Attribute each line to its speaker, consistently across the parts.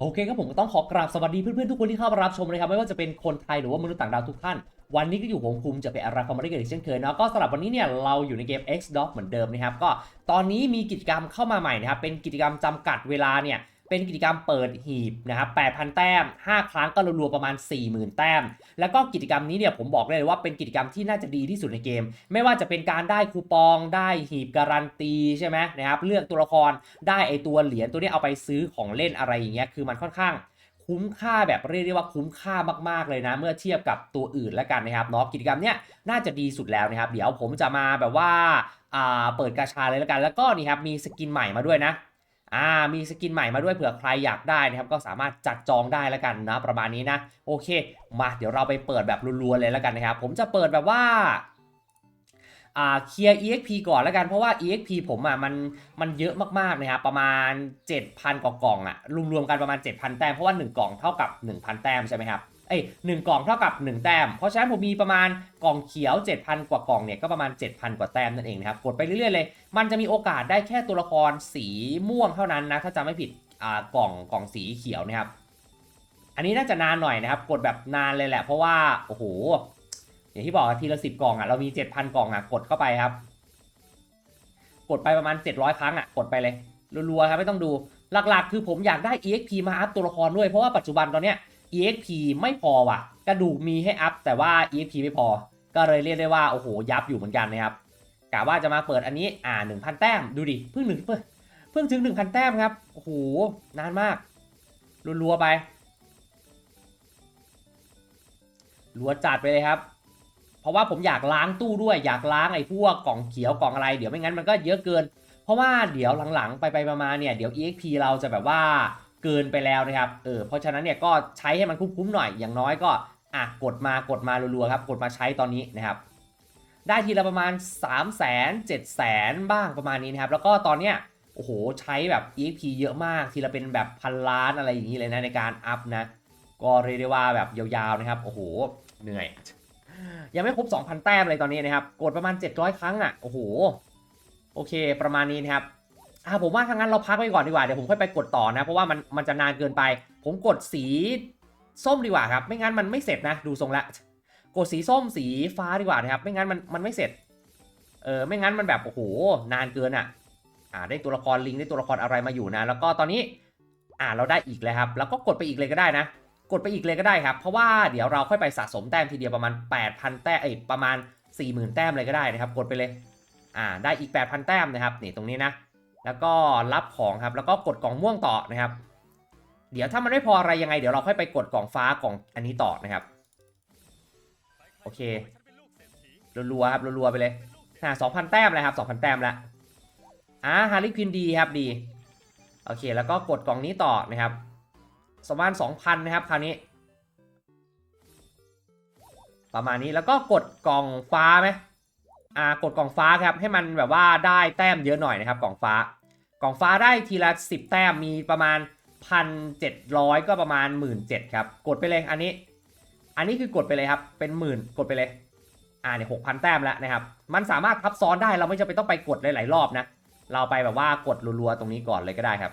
Speaker 1: โอเคครับผมก็ต้องขอกราบสวัสดีเพื่อนๆทุกคนที่เข้ามารับชมนะครับไม่ว่าจะเป็นคนไทยหรือว่ามนุษย์ต่างดาวทุกท่าน วันนี้ก็อยู่ผมภูมิจะไปอาราคอมมาริเกตเช่นเคยเนาะก็สำหรับวันนี้เนี่ยเราอยู่ในเกม X Dog เหมือนเดิมนะครับก็ตอนนี้มีกิจกรรมเข้ามาใหม่นะครับเป็นกิจกรรมจำกัดเวลาเนี่ย เป็นกิจกรรมเปิดหีบนะครับ8,000 แต้ม 5 ครั้งก็รวมๆประมาณ 40,000 แต้ม แล้วก็กิจกรรมนี้เนี่ยผมบอกเลยว่าเป็นกิจกรรมที่น่าจะดีที่สุดในเกม ไม่ว่าจะเป็นการได้คูปอง ได้หีบการันตีใช่ไหมนะครับ เลือกตัวละคร ได้ไอตัวเหรียญตัวนี้เอาไปซื้อของเล่นอะไรอย่างเงี้ย คือมันค่อนข้างคุ้มค่าแบบเรียกได้ว่าคุ้มค่ามากๆเลยนะ เมื่อเทียบกับตัวอื่นแล้วกันนะครับเนาะกิจกรรมเนี้ยน่าจะดีสุดแล้วนะครับ เดี๋ยวผมจะมาแบบว่าอ่าเปิดกาชาเลยแล้วกัน แล้วก็นี่ครับมีสกินใหม่มาด้วยนะ อ่ามีสกินใหม่มาด้วยเผื่อใครอยากได้นะครับก็สามารถจัดจองได้แล้วกันนะประมาณนี้นะโอเค มาเดี๋ยวเราไปเปิดแบบรัวๆเลยแล้วกันนะครับผมจะเปิดแบบว่า่าเคลียร์ EXP ก่อนแล้วกันเพราะว่า EXP ผมอะมันมันเยอะมากๆนะครับประมาณ 7,000 กว่ากล่องอะรวมๆกันประมาณ 7,000 แต้มเพราะว่า 1 กล่องเท่ากับ 1,000 แต้มใช่ไหมครับ เอ้ยหนึ่งกล่องเท่ากับ 1 แต้ม เพราะฉะนั้นผมมีประมาณกล่องเขียว 7,000 กว่ากล่องเนี่ยก็ประมาณ 7,000 กว่าแต้มนั่นเองนะครับ กดไปเรื่อยๆเลย มันจะมีโอกาสได้แค่ตัวละครสีม่วงเท่านั้นนะ ถ้าจำไม่ผิดอ่ากล่องกล่องสีเขียวนะครับ อันนี้น่าจะนานหน่อยนะครับ กดแบบนานเลยแหละ เพราะว่า โอ้โห อย่างที่บอกทีละสิบกล่องอะ เรามีเจ็ดพันกล่องอะ กดเข้าไปครับ กดไปประมาณ 700 ครั้งอะ กดไปเลย รัวๆครับ ไม่ต้องดู หลักๆ คือผมอยากได้ EXP มาอัพตัวละครด้วย เพราะว่าปัจจุบันตอนเนี้ย EXP ไม่พอว่ะ กระดูกมีให้อัพแต่ว่า EXP ไม่พอ ก็เลยเรียกได้ว่าโอ้โหยับอยู่เหมือนกันนะครับกะว่าจะมาเปิดอันนี้อ่า 1,000 แต้มดูดิเพิ่งหนึ่งเพิ่งเพิ่งถึง 1,000 แต้มครับโอ้โหนานมากรัวๆไปรัวจัดไปเลยครับ เพราะว่าผมอยากล้างตู้ด้วยอยากล้างไอ้พวกกล่องเขียวกล่องอะไรเดี๋ยวไม่งั้นมันก็เยอะเกิน เพราะว่าเดี๋ยวหลังๆ ไปไปๆมาๆเนี่ยเดี๋ยว EXP เราจะแบบว่า เกินไปแล้วนะครับเออเพราะฉะนั้นเนี่ยก็ใช้ให้มันคุ้มๆหน่อยอย่างน้อยก็อะกดมากดมารัวๆครับกดมาใช้ตอนนี้นะครับได้ทีละประมาณ 3 0 0 0 0 0 7 0 0 0 บ้างประมาณนี้นะครับ แล้วก็ตอนเนี้ยโอ้โห ใช้แบบ EXP เยอะมาก ทีละเป็นแบบพันล้านอะไรอย่างนี้เลยนะในการอัพนะ ก็เรียกได้ว่าแบบยาวๆนะครับ โอ้โห เหนื่อย ยังไม่ครบ 2,000 แต้มเลยตอนนี้นะครับ กดประมาณ 700 ครั้งอะ โอ้โห โอเค ประมาณนี้นะครับ อ่าผมว่าถ้างั้นเราพักไว้ก่อนดีกว่าเดี๋ยวผมค่อยไปกดต่อนะ เพราะว่ามันมันจะนานเกินไป ผมกดสีส้มดีกว่าครับ ไม่งั้นมันไม่เสร็จนะดูทรงละ กดสีส้มสีฟ้าดีกว่านะครับ ไม่งั้นมันมันไม่เสร็จ เออไม่งั้นมันแบบโอ้โหนานเกินอะ อ่าได้ตัวละครลิงได้ตัวละครอะไรมาอยู่นะ แล้วก็ตอนนี้อ่าเราได้อีกแล้วครับ แล้วก็กดไปอีกเลยก็ได้นะ กดไปอีกเลยก็ได้ครับ เพราะว่าเดี๋ยวเราค่อยไปสะสมแต้มทีเดียวประมาณ 8,000 แต้มเอ้ยประมาณ 40,000 แต้มเลยก็ได้นะครับ กดไปเลย อ่าได้อีก 8,000 แต้มนะครับนี่ตรงนี้นะ แล้วก็รับของครับ แล้วก็กดกล่องม่วงต่อนะครับ เดี๋ยวถ้ามันไม่พออะไรยังไง เดี๋ยวเราค่อยไปกดกล่องฟ้ากล่องอันนี้ต่อนะครับ โอเค รัวๆครับ รัวๆไปเลยอ่า2,000แต้มเลยครับ2,000แต้มล้วอ่าฮาริควินดีครับดี โอเค แล้วก็กดกล่องนี้ต่อนะครับประมาณ2,000นนะครับ คราวนี้ ประมาณนี้แล้วก็กดกล่องฟ้าไหมอ่ากดกล่องฟ้าครับ ให้มันแบบว่าได้แต้มเยอะหน่อยนะครับ กล่องฟ้า ล่องฟ้าได้ทีละ 10 แต้มมีประมาณ 1,700 ก็ประมาณ 17,000ครับ กดไปเลยอันนี้ อันนี้คือกดไปเลยครับ เป็นหมื่นกดไปเลย อ่าเนี่ย6,000แต้มแล้วนะครับ มันสามารถทับซ้อนได้เราไม่จำเป็นต้องไปกดหลายๆรอบนะ เราไปแบบว่ากดรัวๆตรงนี้ก่อนเลยก็ได้ครับ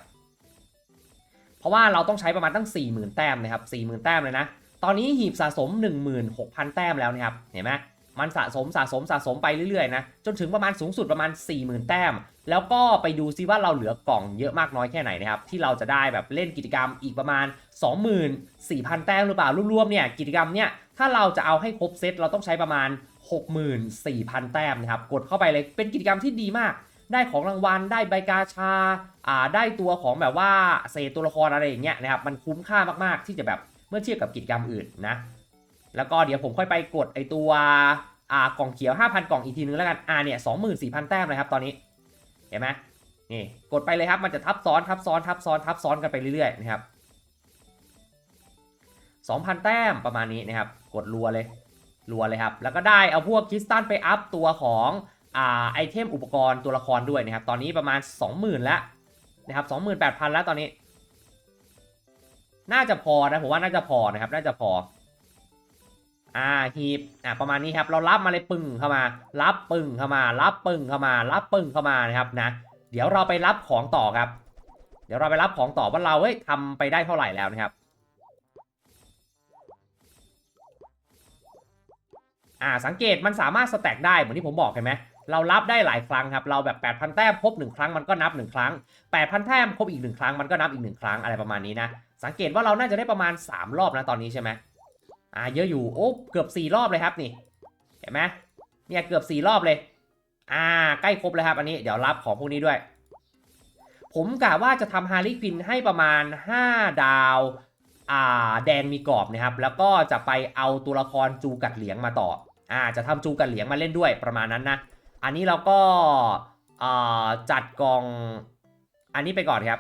Speaker 1: เพราะว่าเราต้องใช้ประมาณตั้ง 40,000 แต้มนะครับ40,000 แต้มเลยนะ ตอนนี้หีบสะสม 16,000 แต้มแล้วนะครับ เห็นไหม มันสะสมสะสมสะสมไปเรื่อยๆนะจนถึงประมาณสูงสุดประมาณ 40,000 แต้ม แล้วก็ไปดูซิว่าเราเหลือกล่องเยอะมากน้อยแค่ไหนนะครับที่เราจะได้แบบเล่นกิจกรรมอีกประมาณ 24,000 แต้มหรือเปล่ารวมๆเนี่ยกิจกรรมเนี่ยถ้าเราจะเอาให้ครบเซตเราต้องใช้ประมาณ 64,000 แต้มนะครับกดเข้าไปเลยเป็นกิจกรรมที่ดีมาก ได้ของรางวัลได้ใบกาชาอ่าได้ตัวของแบบว่าเศษตัวละครอะไรอย่างเงี้ยนะครับมันคุ้มค่ามากๆที่จะแบบเมื่อเทียบกับกิจกรรมอื่นนะแล้วก็เดี๋ยวผมค่อยไปกดไอตัว อ่ากล่องเขียว 5,000 กล่องอีกทีนึงแล้วกันอ่าเนี่ย24,000แต้มเลยครับตอนนี้เห็นไหมนี่กดไปเลยครับมันจะทับซ้อนทับซ้อนทับซ้อนทับซ้อนกันไปเรื่อยๆนะครับ2,000 แต้มประมาณนี้นะครับ กดรัวเลยรัวเลยครับ แล้วก็ได้เอาพวกคริสตัลไปอัพตัวของอ่าไอเทมอุปกรณ์ตัวละครด้วยนะครับ ตอนนี้ประมาณ 20,000แล้วนะครับ28,000 แล้วตอนนี้ น่าจะพอนะผมว่าน่าจะพอนะครับ น่าจะพอ อ่าฮีบอ่าประมาณนี้ครับเรารับมาเลยปึ้งเข้ามา รับปึ้งเข้ามา รับปึ้งเข้ามา รับปึ้งเข้ามานะครับนะ เดี๋ยวเราไปรับของต่อครับ เดี๋ยวเราไปรับของต่อว่าเราเฮ้ยทำไปได้เท่าไหร่แล้วนะครับอ่าสังเกตมันสามารถสแต็กได้เหมือนที่ผมบอกเห็นไหมเรารับได้หลายครั้งครับเราแบบ8,000แต้มครบ1ครั้งมันก็นับ 1 ครั้ง 8,000แต้มครบอีก 1 ครั้งมันก็นับอีก 1 ครั้งอะไรประมาณนี้นะสังเกตว่าเราน่าจะได้ประมาณ 3 รอบนะตอนนี้ใช่ไหม อ่าเยอะอยู่โอ้เกือบ4รอบเลยครับนี่เห็นไหมเนี่ยเกือบ4รอบเลย อ่าใกล้ครบแล้วครับอันนี้เดี๋ยวรับของพวกนี้ด้วย ผมกะว่าจะทำฮาริควินให้ประมาณ 5 ดาวอ่าแดงมีกรอบนะครับ แล้วก็จะไปเอาตัวละครจูกัดเหลียงมาต่ออ่าจะทำจูกัดเหลียงมาเล่นด้วยประมาณนั้นนะอันนี้เราก็อ่าจัดกองอันนี้ไปก่อนครับ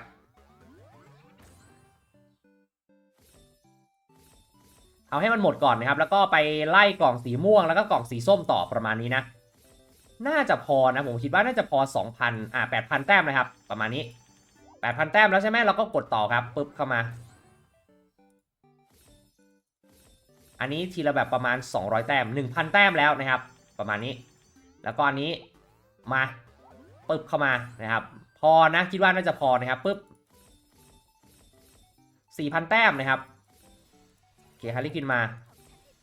Speaker 1: เอาให้มันหมดก่อนนะครับ แล้วก็ไปไล่กล่องสีม่วงแล้วก็กล่องสีส้มต่อประมาณนี้นะ น่าจะพอนะผมคิดว่าน่าจะพอ 2,000 อ่า8,000 แต้มนะครับ ประมาณนี้ 8,000 แต้มแล้วใช่ไหมเราก็กดต่อครับปึ๊บเข้ามา อันนี้ทีละแบบประมาณ 200 แต้ม 1,000 แต้มแล้วนะครับ ประมาณนี้ แล้วก็อันนี้มาปึ๊บเข้ามานะครับ พอนะคิดว่าน่าจะพอนะครับปึ๊บ4,000 แต้มนะครับ เคฮาริคินมา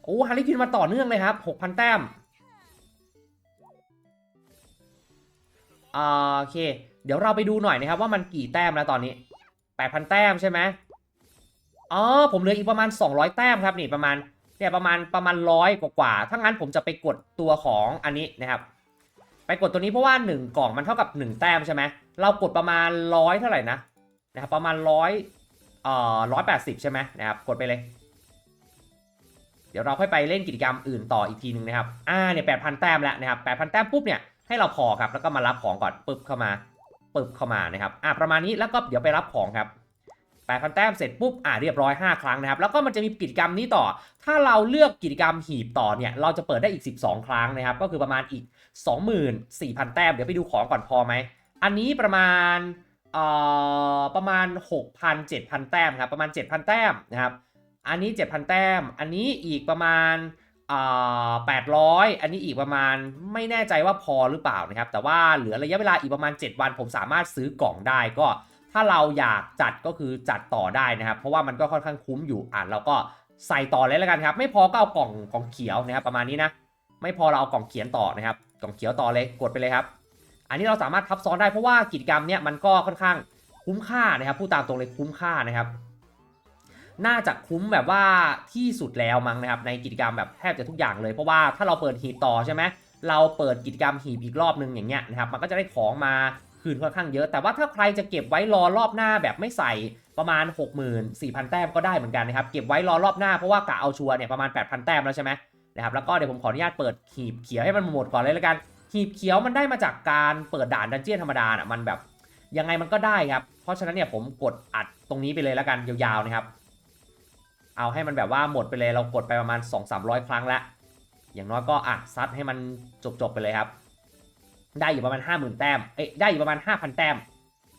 Speaker 1: โอ้ฮาริคินมาต่อเนื่องเลยครับ6,000แต้มอ่าโอเค เดี๋ยวเราไปดูหน่อยนะครับว่ามันกี่แต้มแล้วตอนนี้8,000แต้มใช่ไหมอ๋อผมเหลืออีกประมาณ 200 แต้มครับนี่ประมาณเนี่ยประมาณประมาณร้อยกว่าๆถ้างั้นผมจะไปกดตัวของอันนี้นะครับ ไปกดตัวนี้เพราะว่า 1 กล่องมันเท่ากับ 1 แต้มใช่ไหมเรากดประมาณร้อยเท่าไหร่นะนะครับประมาณร้อยเอ่อร้อยแปดสิบใช่ไหมนะครับกดไปเลย เดี๋ยวเราค่อยไปเล่นกิจกรรมอื่นต่ออีกทีหนึ่งนะครับ อ่าเนี่ยแปดพันแต้มแล้วนะครับแปดพันแต้มปุ๊บเนี่ยให้เราพอครับ แล้วก็มารับของก่อนปึ๊บเข้ามาปึ๊บเข้ามานะครับ อ่าประมาณนี้แล้วก็เดี๋ยวไปรับของครับ8,000แต้มเสร็จปุ๊บ อ่าเรียบร้อย 5 ครั้งนะครับ แล้วก็มันจะมีกิจกรรมนี้ต่อ ถ้าเราเลือกกิจกรรมหีบต่อเนี่ย เราจะเปิดได้อีก 12 ครั้งนะครับ ก็คือประมาณอีก 24,000 แต้ม เดี๋ยวไปดูของก่อนพอไหม อันนี้ประมาณ เอ่อ ประมาณ 6,000 7,000 แต้มครับ ประมาณ 7,000 แต้มนะครับ อันนี้ 7,000 แต้ม อันนี้อีกประมาณอ่า800อันนี้อีกประมาณไม่แน่ใจว่าพอหรือเปล่านะครับ แต่ว่าเหลือระยะเวลาอีกประมาณ 7 วันผมสามารถซื้อกล่องได้ก็ ถ้าเราอยากจัดก็คือจัดต่อได้นะครับ เพราะว่ามันก็ค่อนข้างคุ้มอยู่อ่านเราก็ใส่ต่อเลยแล้วกันครับ ไม่พอก็เอากล่องกล่องเขียวนะครับ ประมาณนี้นะไม่พอเราเอากล่องเขียนต่อนะครับ กล่องเขียวต่อเลยกดไปเลยครับ อันนี้เราสามารถทับซ้อนได้เพราะว่ากิจกรรมเนี้ยมันก็ค่อนข้างคุ้มค่านะครับพูดตามตรงเลยคุ้มค่านะครับ น่าจะคุ้มแบบว่าที่สุดแล้วมั้งนะครับในกิจกรรมแบบแทบจะทุกอย่างเลยเพราะว่าถ้าเราเปิดหีบต่อใช่ไหมเราเปิดกิจกรรมหีบอีกรอบนึงอย่างเงี้ยนะครับมันก็จะได้ของมาคืนค่อนข้างเยอะ แต่ว่าถ้าใครจะเก็บไว้รอรอบหน้าแบบไม่ใส่ประมาณ 64,000 แต้มก็ได้เหมือนกันนะครับเก็บไว้รอรอบหน้าเพราะว่ากะเอาชัวร์เนี่ยประมาณ 8,000 แต้มแล้วใช่ไหมนะครับแล้วก็เดี๋ยวผมขออนุญาตเปิดหีบเขียวให้มันหมดก่อนเลยแล้วกันหีบเขียวมันได้มาจากการเปิดด่านดันเจี้ยนธรรมดาน่ะมันแบบยังไงมันก็ได้ครับเพราะฉะนั้นเนี่ยผมกดอัดตรงนี้ไปเลยแล้วกันยาวๆนะครับ เอาให้มันแบบว่าหมดไปเลยเรากดไปประมาณ 2-300 ครั้งแล้วอย่างน้อยก็อะซัดให้มันจบๆไปเลยครับ ได้อยู่ประมาณ 50,000 แต้มเอ้ยได้อยู่ประมาณ 5,000 แต้ม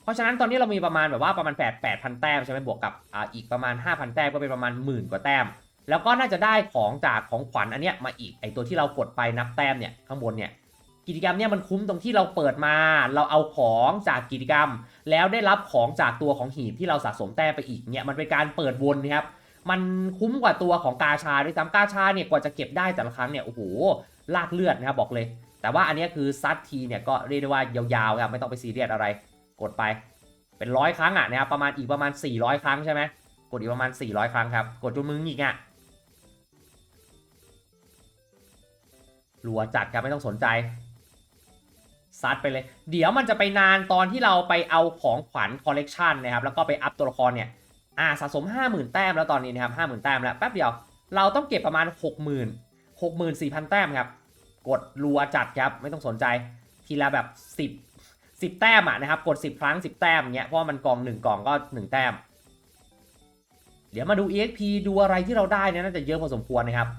Speaker 1: เพราะฉะนั้นตอนนี้เรามีประมาณแบบว่าประมาณ 8 8,000 แต้มใช่ไหมบวกกับอ่าอีกประมาณ 5,000 แต้มก็เป็นประมาณหมื่นกว่าแต้ม แล้วก็น่าจะได้ของจากของขวัญอันเนี้ยมาอีกไอตัวที่เรากดไปนับแต้มเนี่ยข้างบนเนี่ยกิจกรรมเนี่ยมันคุ้มตรงที่เราเปิดมา เราเอาของจากกิจกรรม แล้วได้รับของจากตัวของหีบที่เราสะสมแต้มไปอีกเนี่ยมันเป็นการเปิดวนนะครับ มันคุ้มกว่าตัวของกาชาด้วยซ้ำกาชาเนี่ยกว่าจะเก็บได้แต่ละครั้งเนี่ยโอ้โหลากเลือดนะครับบอกเลย แต่ว่าอันนี้คือซัดทีเนี่ยก็เรียกได้ว่ายาวๆครับไม่ต้องไปซีเรียสอะไร กดไปเป็นร้อยครั้งอะนะครับประมาณอีกประมาณ 400 ครั้งใช่ไหมกดอีกประมาณ 400 ครั้งครับ กดจนมึงอีกอะรัวจัดครับไม่ต้องสนใจซัดไปเลย เดี๋ยวมันจะไปนานตอนที่เราไปเอาของขวัญคอลเลกชันนะครับแล้วก็ไปอัพตัวละครเนี่ย อ่าสะสม 50,000 แต้มแล้วตอนนี้นะครับ50,000 แต้มแล้วแป๊บเดียว เราต้องเก็บประมาณ 60,000 64,000 แต้มครับ กดรัวจัดครับไม่ต้องสนใจ ทีละแบบ 10 10 แต้มอะนะครับ กด 10 ครั้ง 10 แต้มเงี้ยเพราะมันกอง 1กล่องก็ 1 แต้ม เดี๋ยวมาดู EXP ดูอะไรที่เราได้เนี่ยน่าจะเยอะพอสมควรนะครับ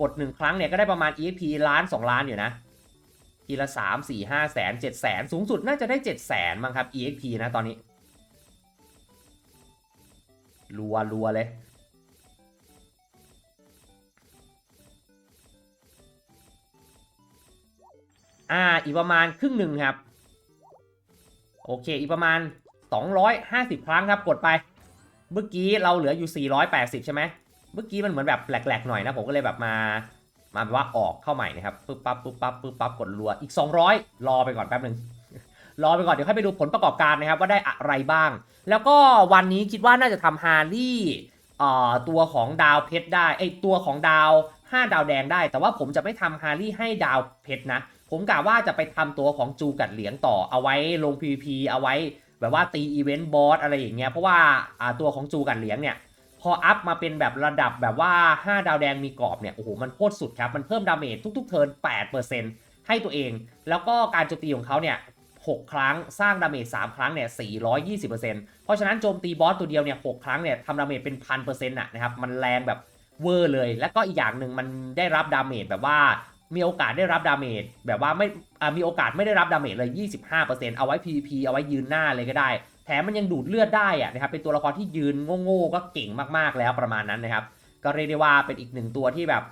Speaker 1: กด 1 ครั้งเนี่ยก็ได้ประมาณ EXP ล้าน 2 ล้านอยู่นะทีละ 3 4 5แสน7แสนสูงสุดน่าจะได้ 7 แสนมั้งครับ EXP นะตอนนี้ รัวรัวเลย อ่า อีกประมาณครึ่งหนึ่งครับ โอเค อีกประมาณ 250 ครั้งครับ กดไป เมื่อกี้เราเหลืออยู่ 480 ใช่ไหม เมื่อกี้มันเหมือนแบบแหลกๆหน่อยนะ ผมก็เลยแบบมา มาแบบว่าออกเข้าใหม่นะครับ ปึ๊บปั๊บ ปึ๊บปั๊บ ปึ๊บปั๊บ กดรัว อีก 200 รอไปก่อนแป๊บหนึ่ง รอไปก่อนเดี๋ยวให้ไปดูผลประกอบการนะครับว่าได้อะไรบ้าง แล้วก็วันนี้คิดว่าน่าจะทำฮาร์รี่อ่อตัวของดาวเพชรได้ไอตัวของดาว 5 ดาวแดงได้ แต่ว่าผมจะไม่ทำฮาร์รี่ให้ดาวเพชรนะ ผมกะว่าจะไปทำตัวของจูกัดเหลียงต่อเอาไว้ลง PVP เอาไว้ แบบว่าตีอีเวนต์บอสอะไรอย่างเงี้ยเพราะว่าอ่าตัวของจูกัดเหลียงเนี่ยพออัพมาเป็นแบบระดับแบบว่า 5 ดาวแดงมีกรอบเนี่ยโอ้โหมันโคตรสุดครับ มันเพิ่มดาเมจทุกๆเทิร์น8%ให้ตัวเอง แล้วก็การโจมตีของเขาเนี่ย 6 ครั้ง สร้างดาเมจ3ครั้งเนี่ย420%เพราะฉะนั้นโจมตีบอสตัวเดียวเนี่ย6ครั้งเนี่ยทำดาเมจเป็นพันเปอร์เซ็นต์อะนะครับมันแรงแบบเวอร์เลย แล้วก็อีกอย่างหนึ่งมันได้รับดาเมจแบบว่ามีโอกาสได้รับดาเมจแบบว่าไม่มีโอกาสไม่ได้รับดาเมจเลย 25%เอาไว้ PVP เอาไว้ยืนหน้าเลยก็ได้ แถมมันยังดูดเลือดได้อะนะครับ เป็นตัวละครที่ยืนโง่ๆก็เก่งมากๆแล้วประมาณนั้นนะครับ ก็เรียกได้ว่าเป็นอีกหนึ่งตัวที่แบบ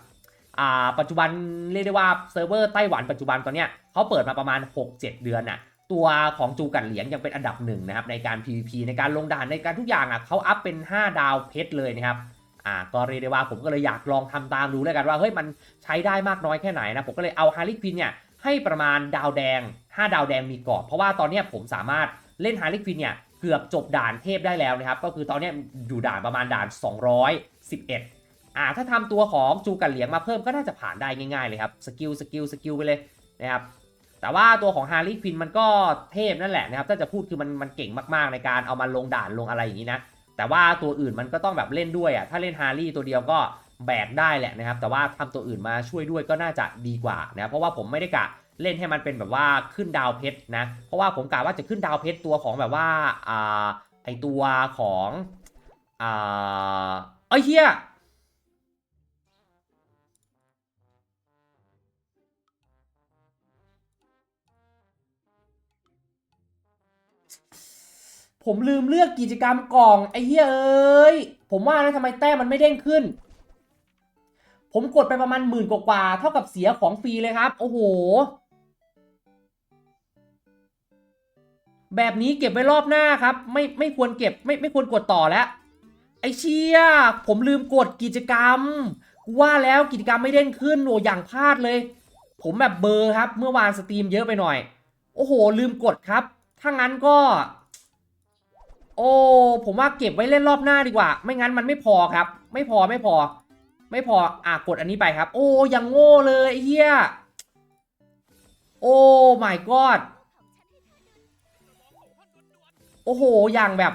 Speaker 1: ปัจจุบันเรียกได้ว่าเซิร์ฟเวอร์ไต้หวันปัจจุบันตอนเนี้ยเขาเปิดมาประมาณ 6-7 เดือนน่ะ ตัวของจูกันเหลียงยังเป็นอันดับหนึ่งนะครับในการ PVP ในการลงด่านในการทุกอย่างอะเขาอัพเป็น 5 ดาวเพชรเลยนะครับอ่าก็เรียกได้ว่าผมก็เลยอยากลองทำตามดูแล้วกันว่าเฮ้ยมันใช้ได้มากน้อยแค่ไหนนะผมก็เลยเอาฮาริควินเนี่ยให้ประมาณดาวแดง 5 ดาวแดงมีกรอบเพราะว่าตอนนี้ผมสามารถเล่นฮาริควินเนี่ยเกือบจบด่านเทพได้แล้วนะครับก็คือตอนนี้อยู่ด่านประมาณด่าน 211อ่าถ้าทำตัวของจูกันเหลียงมาเพิ่มก็น่าจะผ่านได้ง่ายๆเลยครับสกิลสกิลสกิลไปเลยนะครับ แต่ว่าตัวของฮาริควินมันก็เทพนั่นแหละนะครับถ้าจะพูดคือมันมันเก่งมากๆในการเอามาลงด่านลงอะไรอย่างนี้นะแต่ว่าตัวอื่นมันก็ต้องแบบเล่นด้วยอะถ้าเล่นฮาร์รี่ตัวเดียวก็แบกได้แหละนะครับแต่ว่าทำตัวอื่นมาช่วยด้วยก็น่าจะดีกว่านะเพราะว่าผมไม่ได้กะเล่นให้มันเป็นแบบว่าขึ้นดาวเพชรนะเพราะว่าผมกะว่าจะขึ้นดาวเพชรตัวของแบบว่าอ่าไอตัวของอ่าเอ้ยเฮีย ผมลืมเลือกกิจกรรมกล่องไอ้เหี้ยเอ้ย ผมว่านะทำไมแต้มมันไม่เด้งขึ้น ผมกดไปประมาณหมื่นกว่าๆเท่ากับเสียของฟรีเลยครับ โอ้โห แบบนี้เก็บไว้รอบหน้าครับ ไม่ไม่ควรเก็บไม่ไม่ควรกดต่อแล้ว ไอ้เชี่ยผมลืมกดกิจกรรม ว่าแล้วกิจกรรมไม่เด้งขึ้นโอ้อย่างพลาดเลย ผมแบบเบอร์ครับ เมื่อวานสตรีมเยอะไปหน่อย โอ้โห ลืมกดครับ ถ้างั้นก็ โอ้ผมว่าเก็บไว้เล่นรอบหน้าดีกว่า ไม่งั้นมันไม่พอครับ ไม่พอไม่พอ ไม่พออะกดอันนี้ไปครับ โอ้ยังโง่เลยเฮียโอ้ my god โอ้โห อย่างแบบ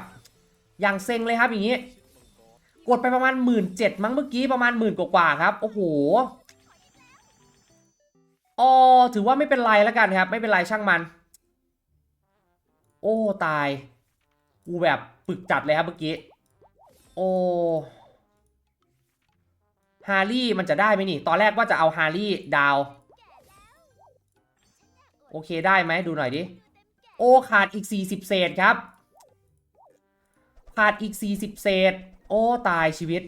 Speaker 1: อย่างเซ็งเลยครับอย่างนี้ กดไปประมาณหมื่นเจ็ดมั้งเมื่อกี้ประมาณหมื่นกว่าครับ โอ้โหอ๋อถือว่าไม่เป็นไรแล้วกันครับ ไม่เป็นไรช่างมัน โอ้ ตาย กูแบบปึกจัดเลยครับเมื่อกี้ โอ้ฮาร์รี่มันจะได้ไหมนี่ ตอนแรกว่าจะเอาฮาร์รี่ดาว โอเคได้ไหมดูหน่อยดิ โอ้ขาดอีก 40 เศษครับ ขาดอีก 40 เศษ โอ้ตายชีวิต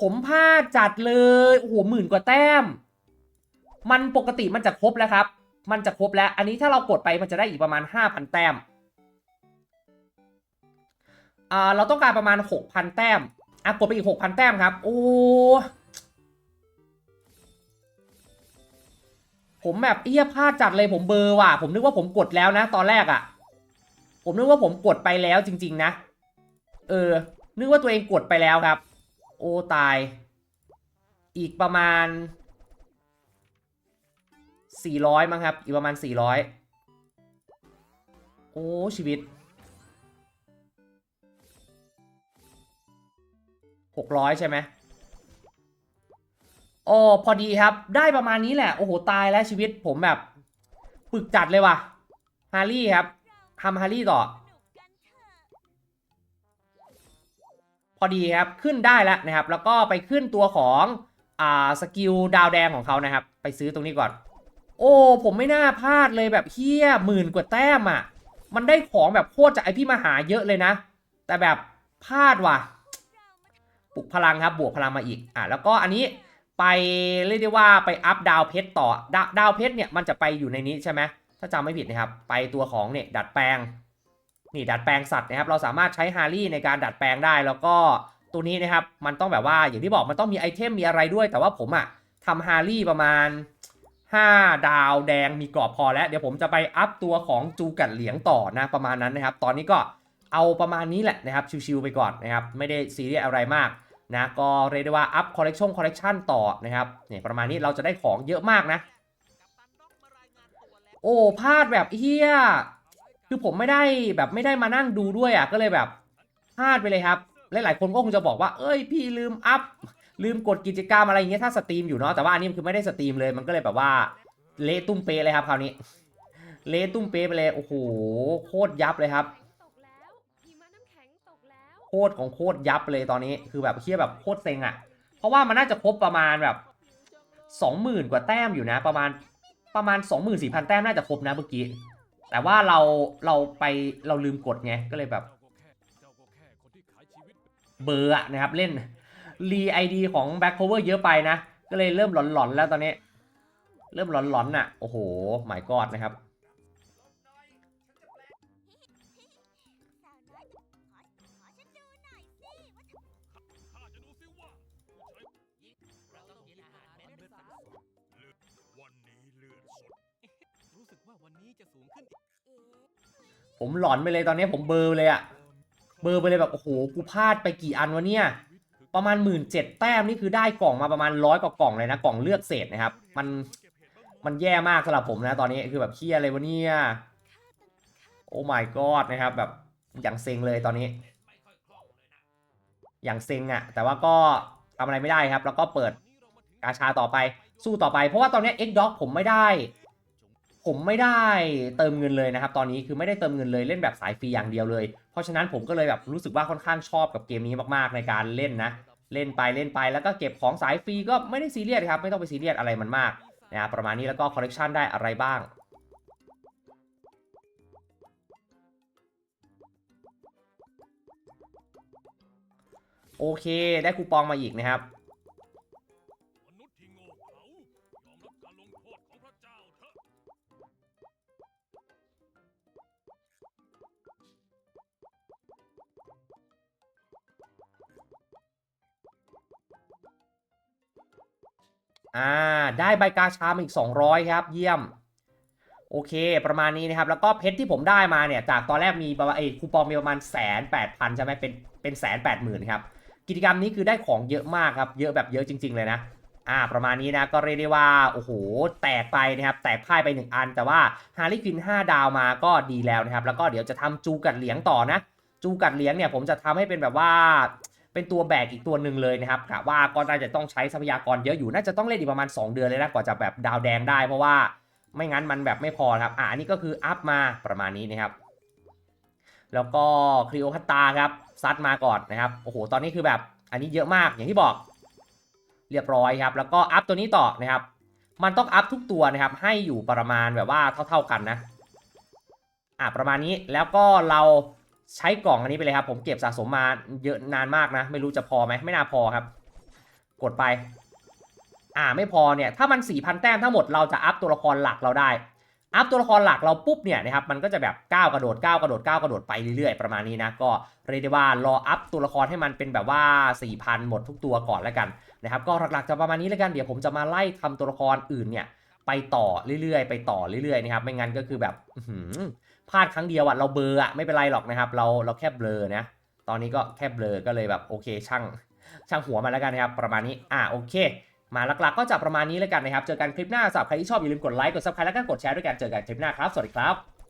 Speaker 1: ผมพลาดจัดเลย โอ้โหหมื่นกว่าแต้ม มันปกติมันจะครบแล้วครับ มันจะครบแล้ว อันนี้ถ้าเรากดไปมันจะได้อีกประมาณ 5,000 แต้ม อ่าเราต้องการประมาณ 6,000 แต้มอะกดไปอีก 6,000 แต้มครับ โอ้ ผมแบบเอี้ยพลาดจัดเลยผมเบอร์ว่ะ ผมนึกว่าผมกดแล้วนะ ตอนแรกอะ่ะ ผมนึกว่าผมกดไปแล้วจริง ๆ นะ เออ นึกว่าตัวเองกดไปแล้วครับ โอ้ตาย อีกประมาณ 400 มั้งครับ อีกประมาณ 400 โอ้ชีวิต 600 ใช่ไหมโอ้พอดีครับ ได้ประมาณนี้แหละ โอ้โห ตายแล้วชีวิตผมแบบปึกจัดเลยว่ะ ฮาร์รี่ครับทำฮาร์รี่ต่อ พอดีครับ ขึ้นได้แล้วนะครับ แล้วก็ไปขึ้นตัวของอ่าสกิลดาวแดงของเขานะครับ ไปซื้อตรงนี้ก่อน โอ้ ผมไม่น่าพลาดเลยแบบเฮี้ยหมื่นกว่าแต้มอะ มันได้ของแบบโคตรจากไอพี่มหาเยอะเลยนะ แต่แบบพลาดว่ะ กพลังครับบวกพลังมาอีกอะแล้วก็อันนี้ไปเรียกได้ว่าไปอัพดาวเพชรต่อดาดาวเพชรเนี่ยมันจะไปอยู่ในนี้ใช่ไหมถ้าจำไม่ผิดนะครับ ไปตัวของเนี่ยดัดแปลงนี่ดัดแปลงสัตว์นะครับ เราสามารถใช้ฮารี่ในการดัดแปลงได้แล้วก็ตัวนี้นะครับ มันต้องแบบว่าอย่างที่บอกมันต้องมีไอเทมมีอะไรด้วย แต่ว่าผมอะทำฮารี่ประมาณ 5 ดาวแดงมีกรอบพอแล้ว เดี๋ยวผมจะไปอัพตัวของจูกัดเหลียงต่อนะประมาณนั้นนะครับ ตอนนี้ก็เอาประมาณนี้แหละนะครับชิวๆไปก่อนนะครับ ไม่ได้ซีเรียสอะไรมาก นะก็เรียกได้ว่าอัพคอลเลกชันคอลเลกชันต่อนะครับเนี่ยประมาณนี้เราจะได้ของเยอะมากนะ โอ้พลาดแบบเฮียคือผมไม่ได้แบบไม่ได้มานั่งดูด้วยอะก็เลยแบบพลาดไปเลยครับหลายๆคนก็คงจะบอกว่า เอ้ยพี่ลืมอัพลืมกดกิจกรรมอะไรเงี้ยถ้าสตรีมอยู่เนาะแต่ว่าอันนี้คือไม่ได้สตรีมเลยมันก็เลยแบบว่าเละตุ้มเปเลยครับคราวนี้เละตุ้มเปไปเลยโอ้โหโคตรยับเลยครับ โคตรของโคตรยับเลยตอนนี้ คือแบบเฮียแบบโคตรเซ็งอะ เพราะว่ามันน่าจะครบประมาณแบบสองหมื่นกว่าแต้มอยู่นะ ประมาณประมาณสองหมื่นสี่พันแต้มน่าจะครบนะเมื่อกี้ แต่ว่าเราเราไปเราลืมกดไงก็เลยแบบเบอร์อะนะครับเล่นรีไอดีของ Back Cover เยอะไปนะ ก็เลยเริ่มหลอนๆแล้วตอนนี้ เริ่มหลอนๆน่ะ โอ้โหหมายกอดนะครับ
Speaker 2: วันนี้เลือดสด
Speaker 3: รู้สึกว่าวันนี้จะสูงขึ้นอีก
Speaker 1: ผมหลอนไปเลยตอนนี้ผมเบลอร์เลยอะเบลอร์ไปเลยแบบโอ้โหกูพลาดไปกี่อันวะเนี่ยประมาณหมื่นเจ็ดแต้มนี่คือได้กล่องมาประมาณร้อยกว่ากล่องเลยนะกล่องเลือกเศษนะครับ มันมันแย่มากสำหรับผมนะตอนนี้คือแบบเครียดเลยวะเนี่ยโอ้ my god นะครับแบบอย่างเซ็งเลยตอนนี้ อย่างเซ็งอะแต่ว่าก็ทำอะไรไม่ได้ครับ แล้วก็เปิด กาชาต่อไปสู้ต่อไป เพราะว่าตอนนี้ X Dog ผมไม่ได้ ผมไม่ได้เติมเงินเลยนะครับ ตอนนี้คือไม่ได้เติมเงินเลยเล่นแบบสายฟรีอย่างเดียวเลย เพราะฉะนั้นผมก็เลยแบบรู้สึกว่าค่อนข้างชอบกับเกมนี้มากๆในการเล่นนะ เล่นไปเล่นไปแล้วก็เก็บของสายฟรีก็ไม่ได้ซีเรียสครับไม่ต้องไปซีเรียสอะไรมันมากนะครับประมาณนี้แล้วก็คอลเลกชันได้อะไรบ้างโอเค ได้คูปองมาอีกนะครับ
Speaker 2: อ่า
Speaker 1: ได้ใบกาชามาอีก 200 ครับ เยี่ยม โอเค ประมาณนี้นะครับ แล้วก็เพชรที่ผมได้มาเนี่ย จากตอนแรกมีประมาณไอ้คูปองมีประมาณแสนแปดพันใช่ไหมเป็นเป็นแสนแปดหมื่นครับ กิจกรรมนี้คือได้ของเยอะมากครับ เยอะแบบเยอะจริง ๆ เลยนะ อ่า ประมาณนี้นะ ก็เรียกได้ว่า โอ้โห แตกไปนะครับ แตกพ่ายไป 1 อัน แต่ว่าฮาร์ลีควิน5 ดาวมาก็ดีแล้วนะครับ แล้วก็เดี๋ยวจะทำจูกัดเหลียงต่อนะ จูกัดเลี้ยงเนี่ยผมจะทำให้เป็นแบบว่า เป็นตัวแบกอีกตัวหนึ่งเลยนะครับกะว่าก็น่าจะต้องใช้ทรัพยากรเยอะอยู่น่าจะต้องเล่นอีกประมาณ 2 เดือนเลยนะกว่าจะแบบดาวแดงได้ เพราะว่าไม่งั้นมันแบบไม่พอครับอะอันนี้ก็คืออัพมาประมาณนี้นะครับ แล้วก็คลีโอพัตตาครับซัดมาก่อนนะครับโอ้โหตอนนี้คือแบบอันนี้เยอะมากอย่างที่บอก เรียบร้อยครับ แล้วก็อัพตัวนี้ต่อนะครับ มันต้องอัพทุกตัวนะครับ ให้อยู่ประมาณแบบว่าเท่า ๆกันนะอะประมาณนี้แล้วก็เรา ใช้กล่องอันนี้ไปเลยครับ ผมเก็บสะสมมาเยอะนานมากนะ ไม่รู้จะพอไหมไม่น่าพอครับ กดไป อ่าไม่พอเนี่ยถ้ามัน4,000แต้มทั้งหมดเราจะอัพตัวละครหลักเราได้อัพตัวละครหลักเราปุ๊บเนี่ยนะครับมันก็จะแบบก้าวกระโดดก้าวกระโดดก้าวกระโดดไปเรื่อยๆประมาณนี้นะก็เรียกได้ว่ารออัพตัวละครให้มันเป็นแบบว่า 4,000 หมดทุกตัวก่อนแล้วกันนะครับก็หลักๆจะประมาณนี้แล้วกันเดี๋ยวผมจะมาไล่ทำตัวละครอื่นเนี่ยไปต่อเรื่อยๆ ไปต่อเรื่อยๆนะครับไม่งั้นก็คือแบบอื พลาดครั้งเดียวอะเราเบลออะไม่เป็นไรหรอกนะครับ เราเราแค่เบลอนะตอนนี้ก็แค่เบลอก็เลยแบบโอเคช่างช่างหัวมาแล้วกันนะครับ ประมาณนี้อ่าโอเค มาหลักๆก็จะประมาณนี้แล้วกันนะครับ เจอกันคลิปหน้าสำหรับใครที่ชอบอย่าลืมกดไลค์กดซับสไครต์แล้วก็กดแชร์ด้วยกันเจอกันคลิปหน้าครับสวัสดีครับ